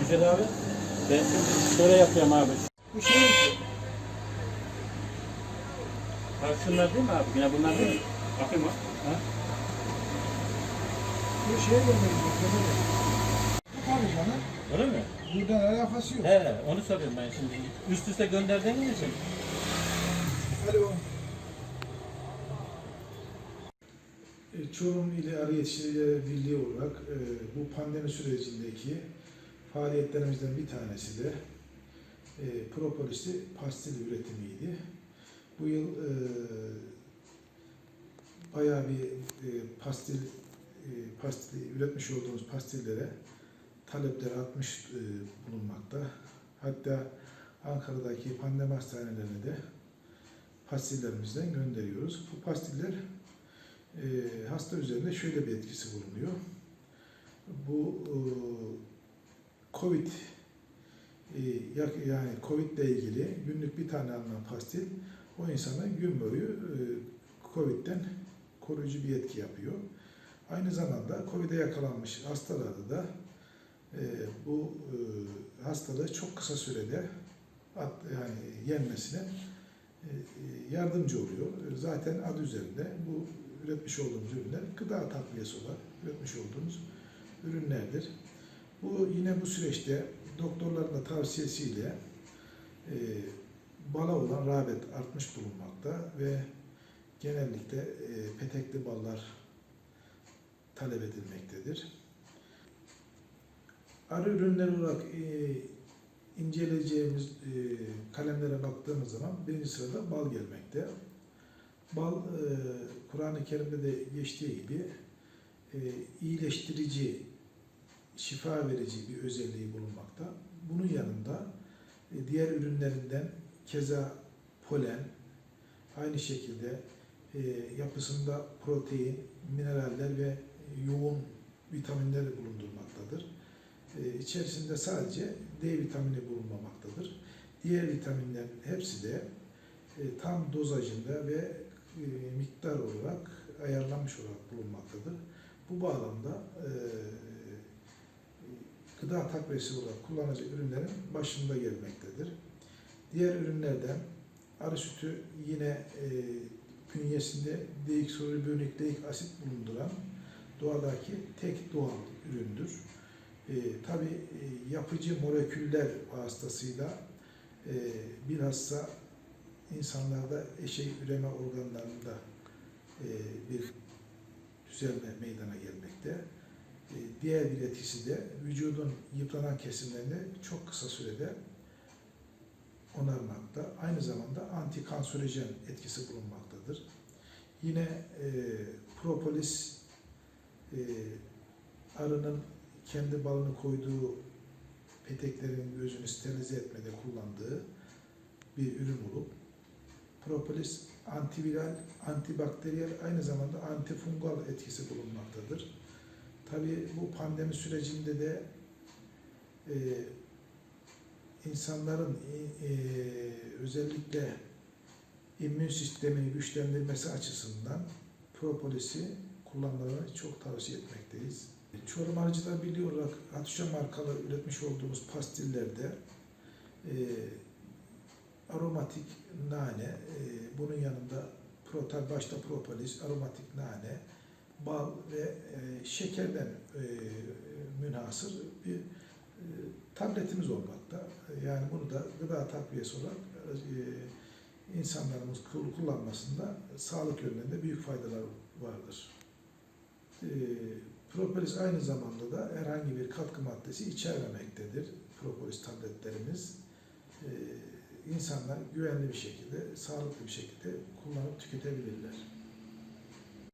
Güzel abi. Ben şimdi şöyle yapıyorum abi. Bu şey Bak şunlar değil mi abi? Yine bunlar değil mi? Bakayım bak. Ha? Bu şeye gönderecek. Bu tabii canım. Öyle mi? Buradan alakası yok. He, onu soruyorum ben şimdi. Üst üste gönderdiğin için. Alo. E, Çorum İli Arı Yetiştiricileri Birliği olarak e, bu pandemi sürecindeki faaliyetlerimizden bir tanesi de e, propolisli pastil üretimiydi. Bu yıl e, bayağı bir e, pastil e, pastil üretmiş olduğumuz pastillere talepler artmış e, bulunmakta. Hatta Ankara'daki pandemi hastanelerine de pastillerimizden gönderiyoruz. Bu pastiller e, hasta üzerinde şöyle bir etkisi bulunuyor. Bu COVID yani COVID ile ilgili günlük bir tane alınan pastil o insana gün boyu COVID'den koruyucu bir etki yapıyor. Aynı zamanda COVID'e yakalanmış hastalarda da e, bu e, hastalığı çok kısa sürede at, yani yenmesine e, yardımcı oluyor. Zaten adı üzerinde bu üretmiş olduğumuz ürünler gıda takviyesi olarak üretmiş olduğumuz ürünlerdir. Bu yine bu süreçte doktorların da tavsiyesiyle e, bala olan rağbet artmış bulunmakta ve genellikle e, petekli ballar talep edilmektedir. Arı ürünleri olarak e, inceleyeceğimiz e, kalemlere baktığımız zaman birinci sırada bal gelmekte. Bal, e, Kur'an-ı Kerim'de de geçtiği gibi e, iyileştirici, şifa verici bir özelliği bulunmakta. Bunun yanında e, diğer ürünlerinden keza polen, aynı şekilde e, yapısında protein, mineraller ve yoğun vitaminler bulundurmaktadır. E, içerisinde sadece D vitamini bulunmamaktadır. Diğer vitaminlerin hepsi de e, tam dozajında ve e, miktar olarak ayarlanmış olarak bulunmaktadır. Bu bağlamda e, gıda takviyesi olarak kullanıcı ürünlerin başında gelmektedir. Diğer ürünlerden arı sütü yine e, bünyesinde deoksiribonükleik asit bulunduran doğadaki tek doğal üründür. E, Tabi yapıcı moleküller vasıtasıyla e, bilhassa insanlarda eşey üreme organlarında e, bir düzelme meydana gelmekte. E, diğer bir etkisi de vücudun yıpranan kesimlerini çok kısa sürede onarmakta. Aynı zamanda antikanserojen etkisi bulunmaktadır. Yine e, propolis e, arının kendi balını koyduğu peteklerin gözünü sterilize etmede kullandığı bir ürün olup propolis antiviral, antibakteriyel aynı zamanda antifungal etkisi bulunmaktadır. Tabii bu pandemi sürecinde de e, insanların e, e, özellikle immün sistemini güçlendirmesi açısından propolisi kullanmalarını çok tavsiye etmekteyiz. Çorum Arıcılar Birliği olarak Atuşa markalı üretmiş olduğumuz pastillerde e, aromatik nane, e, bunun yanında protal başta propolis, aromatik nane, bal ve e, şekerden e, münhasır bir e, tabletimiz olmakta. Yani bunu da gıda takviyesi olarak e, insanlarımız kul- kullanmasında sağlık yönünde büyük faydalar vardır. E, propolis aynı zamanda da herhangi bir katkı maddesi içermemektedir. Propolis tabletlerimiz. E, insanlar güvenli bir şekilde, sağlıklı bir şekilde kullanıp tüketebilirler.